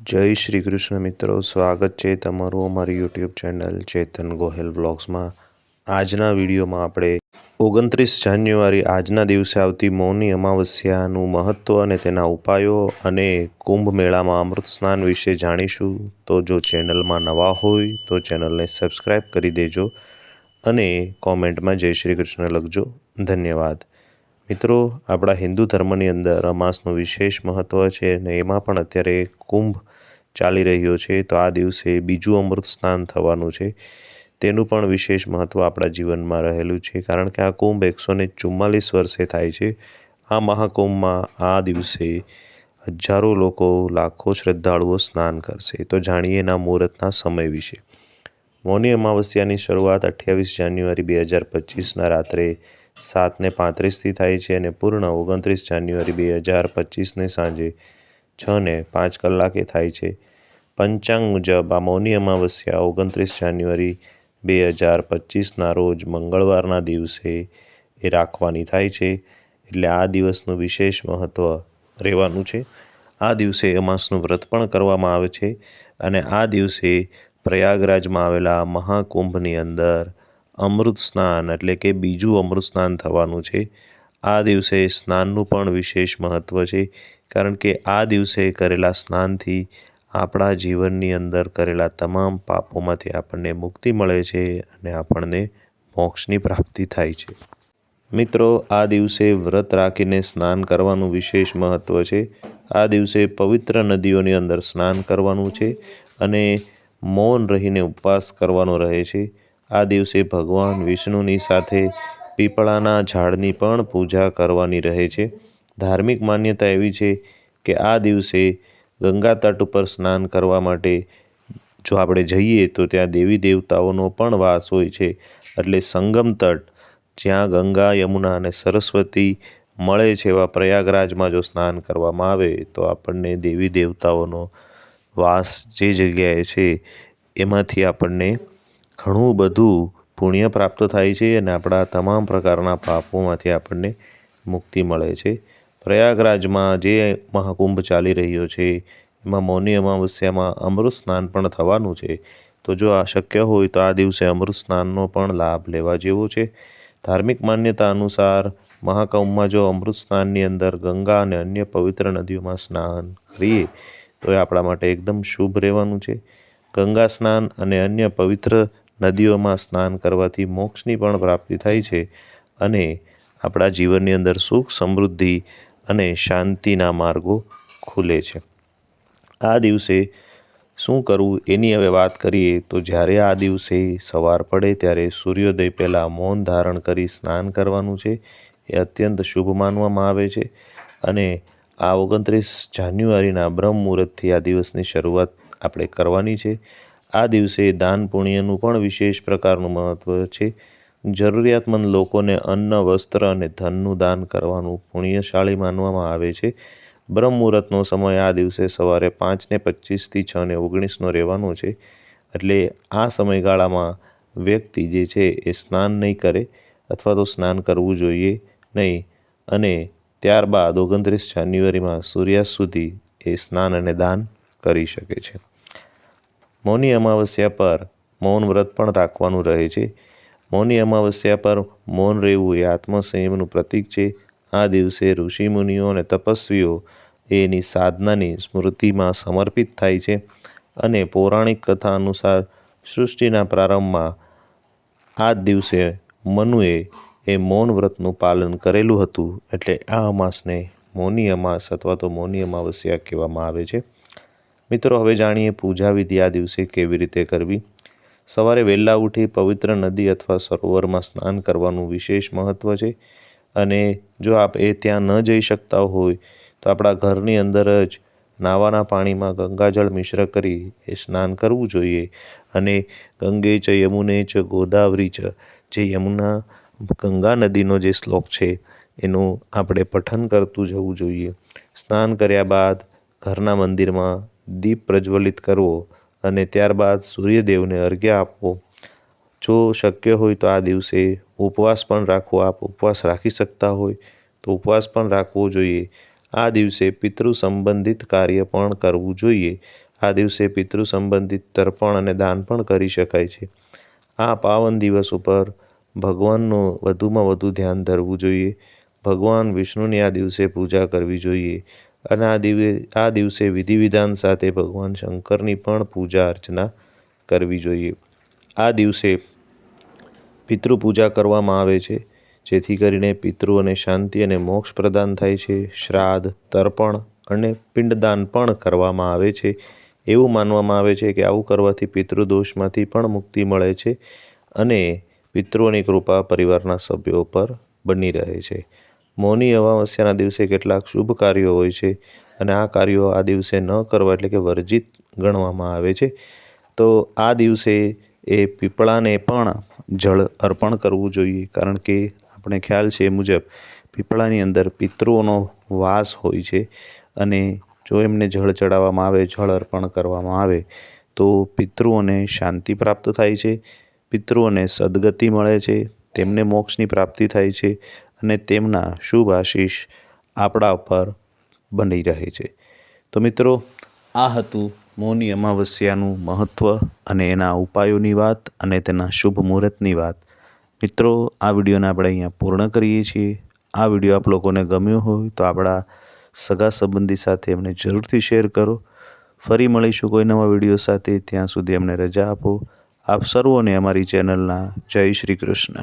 જય શ્રી કૃષ્ણ મિત્રો, સ્વાગત છે તમારું અમારી યુટ્યુબ ચેનલ ચેતન ગોહેલ વ્લોગ્સમાં. આજના વિડીયોમાં આપણે ઓગણત્રીસ જાન્યુઆરી, આજના દિવસે આવતી મૌની અમાવસ્યાનું મહત્ત્વ અને તેના ઉપાયો અને કુંભ મેળામાં અમૃત સ્નાન વિશે જાણીશું. તો જો ચેનલમાં નવા હોય તો ચેનલને સબસ્ક્રાઈબ કરી દેજો અને કોમેન્ટમાં જય શ્રી કૃષ્ણ લખજો. ધન્યવાદ. મિત્રો, આપણા હિન્દુ ધર્મની અંદર અમાસનું વિશેષ મહત્ત્વ છે અને એમાં પણ અત્યારે કુંભ ચાલી રહ્યો છે, તો આ દિવસે બીજું અમૃત સ્નાન થવાનું છે. તેનું પણ વિશેષ મહત્ત્વ આપણા જીવનમાં રહેલું છે, કારણ કે આ કુંભ એકસો ને ચુમ્માલીસ વર્ષે થાય છે. આ મહાકુંભમાં આ દિવસે હજારો લોકો લાખો શ્રદ્ધાળુઓ સ્નાન કરશે. તો જાણીએ એના મુહૂર્તના સમય વિશે. મૌની અમાવસ્યાની શરૂઆત અઠ્યાવીસ જાન્યુઆરી બે હજાર પચીસના રાત્રે સાતને પાંત્રીસથી થાય છે અને પૂર્ણ ઓગણત્રીસ જાન્યુઆરી બે હજાર પચીસને સાંજે છ ને પાંચ કલાકે થાય છે. પંચાંગ મુજબ આ મૌની અમાવસ્યા ઓગણત્રીસ જાન્યુઆરી બે હજાર પચીસના રોજ મંગળવારના દિવસે એ રાખવાની થાય છે. એટલે આ દિવસનું વિશેષ મહત્ત્વ રહેવાનું છે. આ દિવસે અમાસનું વ્રત પણ કરવામાં આવે છે અને આ દિવસે પ્રયાગરાજમાં આવેલા મહાકુંભની અંદર અમૃત સ્નાન એટલે કે બીજું અમૃત સ્નાન થવાનું છે. આ દિવસે સ્નાનનું પણ વિશેષ મહત્ત્વ છે, કારણ કે આ દિવસે કરેલા સ્નાનથી આપણા જીવનની અંદર કરેલા તમામ પાપોમાંથી આપણને મુક્તિ મળે છે અને આપણને મોક્ષની પ્રાપ્તિ થાય છે. મિત્રો, આ દિવસે વ્રત રાખીને સ્નાન કરવાનું વિશેષ મહત્ત્વ છે. આ દિવસે પવિત્ર નદીઓની અંદર સ્નાન કરવાનું છે અને મૌન રહીને ઉપવાસ કરવાનો રહે છે. આ દિવસે ભગવાન વિષ્ણુની સાથે પીપળાના ઝાડની પણ પૂજા કરવાની રહે છે. ધાર્મિક માન્યતા એવી છે કે આ દિવસે ગંગા તટ ઉપર સ્નાન કરવા માટે જો આપણે જઈએ તો ત્યાં દેવી દેવતાઓનો પણ વાસ હોય છે. એટલે સંગમ તટ, જ્યાં ગંગા, યમુના અને સરસ્વતી મળે છે એવા પ્રયાગરાજમાં જો સ્નાન કરવામાં આવે તો આપણને દેવી દેવતાઓનો વાસ જે જગ્યાએ છે એમાંથી આપણને ઘણું બધું પુણ્ય પ્રાપ્ત થાય છે અને આપણા તમામ પ્રકારના પાપોમાંથી આપણને મુક્તિ મળે છે. પ્રયાગરાજમાં જે મહાકુંભ ચાલી રહ્યો છે, એમાં મૌની અમાવસ્યામાં અમૃત સ્નાન પણ થવાનું છે. તો જો આ શક્ય હોય તો આ દિવસે અમૃત સ્નાનનો પણ લાભ લેવા જેવો છે. ધાર્મિક માન્યતા અનુસાર મહાકુંભમાં જો અમૃત સ્નાનની અંદર ગંગા અને અન્ય પવિત્ર નદીઓમાં સ્નાન કરીએ, તો એ આપણા માટે એકદમ શુભ રહેવાનું છે. ગંગા સ્નાન અને અન્ય પવિત્ર નદીઓમાં સ્નાન કરવાથી મોક્ષની પણ પ્રાપ્તિ થાય છે અને આપણા જીવનની અંદર સુખ, સમૃદ્ધિ અને શાંતિના માર્ગો ખુલે છે. આ દિવસે શું કરવું એની હવે વાત કરીએ તો જ્યારે આ દિવસે સવાર પડે ત્યારે સૂર્યોદય પહેલાં મૌન ધારણ કરી સ્નાન કરવાનું છે. એ અત્યંત શુભ માનવામાં આવે છે અને આ ઓગણત્રીસ જાન્યુઆરીના બ્રહ્મ મુહૂર્તથી આ દિવસની શરૂઆત આપણે કરવાની છે. આ દિવસે દાન પુણ્યનું પણ વિશેષ પ્રકારનું મહત્ત્વ છે. જરૂરિયાતમંદ લોકોને અન્ન, વસ્ત્ર અને ધનનું દાન કરવાનું પુણ્યશાળી માનવામાં આવે છે. બ્રહ્મ મુહૂર્તનો સમય આ દિવસે સવારે પાંચને પચીસથી છ ને ઓગણીસનો રહેવાનો છે. એટલે આ સમયગાળામાં વ્યક્તિ જે છે એ સ્નાન નહીં કરે અથવા તો સ્નાન કરવું જોઈએ નહીં અને ત્યારબાદ ઓગણત્રીસ જાન્યુઆરીમાં સૂર્યાસ્ત સુધી એ સ્નાન અને દાન કરી શકે છે. મૌની અમાવસ્યા પર મૌન વ્રત પણ રાખવાનું રહે છે. મૌની અમાવસ્યા પર મૌન રહેવું એ આત્મસંયમનું પ્રતીક છે. આ દિવસે ઋષિમુનિઓ અને તપસ્વીઓ એની સાધનાની સ્મૃતિમાં સમર્પિત થાય છે અને પૌરાણિક કથા અનુસાર સૃષ્ટિના પ્રારંભમાં આ જ દિવસે મનુએ એ મૌન વ્રતનું પાલન કરેલું હતું. એટલે આ અમાસને મૌની અમાસ અથવા તો મૌની અમાવસ્યા કહેવામાં આવે છે. મિત્રો, હવે જાણીએ પૂજા વિધિ આ દિવસે કેવી રીતે કરવી? સવારે વહેલા ઉઠી પવિત્ર નદી અથવા સરોવરમાં સ્નાન કરવાનું વિશેષ મહત્ત્વ છે. અને જો આપ એ ત્યાં ન જઈ શકતા હોય, તો આપણા ઘરની અંદર જ નાવાના પાણીમાં ગંગાજળ મિશ્ર કરી એ સ્નાન કરવું જોઈએ. અને ગંગે ચ યમુને ચ ગોદાવરી ચ, જે યમુના ગંગા નદીનો જે શ્લોક છે, એનું આપણે પઠન કરતું જવું જોઈએ. સ્નાન કર્યા બાદ ઘરના મંદિરમાં દીપ પ્રજ્વલિત કરવો અને ત્યારબાદ સૂર્યદેવને અર્ઘ્ય આપવો. જો શક્ય હોય તો આ દિવસે ઉપવાસ પણ રાખવો આપ ઉપવાસ રાખી શકતા હોય તો ઉપવાસ પણ રાખવો જોઈએ. આ દિવસે પિતૃ સંબંધિત કાર્ય પણ કરવું જોઈએ. આ દિવસે પિતૃ સંબંધિત તર્પણ અને દાન પણ કરી શકાય છે. આ પાવન દિવસ ઉપર ભગવાનનું વધુમાં વધુ ધ્યાન ધરવું જોઈએ. ભગવાન વિષ્ણુની આ દિવસે પૂજા કરવી જોઈએ. અને આ દિવે, આ દિવસે વિધિ વિધાન સાથે ભગવાન શંકરની પણ પૂજા અર્ચના કરવી જોઈએ. આ દિવસે પિતૃ પૂજા કરવામાં આવે છે, જેથી કરીને પિતૃઓને શાંતિ અને મોક્ષ પ્રદાન થાય છે. શ્રાદ્ધ, તર્પણ અને પિંડદાન પણ કરવામાં આવે છે. એવું માનવામાં આવે છે કે આવું કરવાથી પિતૃદોષમાંથી પણ મુક્તિ મળે છે અને પિતૃઓની કૃપા પરિવારના સભ્યો પર બની રહે છે. મૌની અમાવસ્યાના દિવસે કેટલાક શુભ કાર્યો હોય છે અને આ કાર્યો આ દિવસે ન કરવા એટલે કે વર્જિત ગણવામાં આવે છે. તો આ દિવસે એ પીપળાને પણ જળ અર્પણ કરવું જોઈએ કારણ કે આપણે ખ્યાલ છે મુજબ પીપળાની અંદર પિતૃઓનો વાસ હોય છે અને જો એમને જળ ચડાવવામાં આવે, જળ અર્પણ કરવામાં આવે, તો પિતૃઓને શાંતિ પ્રાપ્ત થાય છે. પિતૃઓને સદગતિ મળે છે, તેમને મોક્ષની પ્રાપ્તિ થાય છે અને તેમના શુભ આશીષ આપણા ઉપર બની રહે છે. તો મિત્રો, આ હતું મૌની અમાવસ્યાનું મહત્ત્વ અને એના ઉપાયોની વાત અને તેના શુભ મુહૂર્તની વાત. મિત્રો, આ વિડીયોને આપણે અહીંયા પૂર્ણ કરીએ છીએ. આ વીડિયો આપ લોકોને ગમ્યો હોય તો આપણા સગા સંબંધી સાથે એમને જરૂરથી શેર કરો. ફરી મળીશું કોઈ નવા વીડિયો સાથે. ત્યાં સુધી અમને રજા આપો. આપ સર્વોને અમારી ચેનલના જય શ્રી કૃષ્ણ.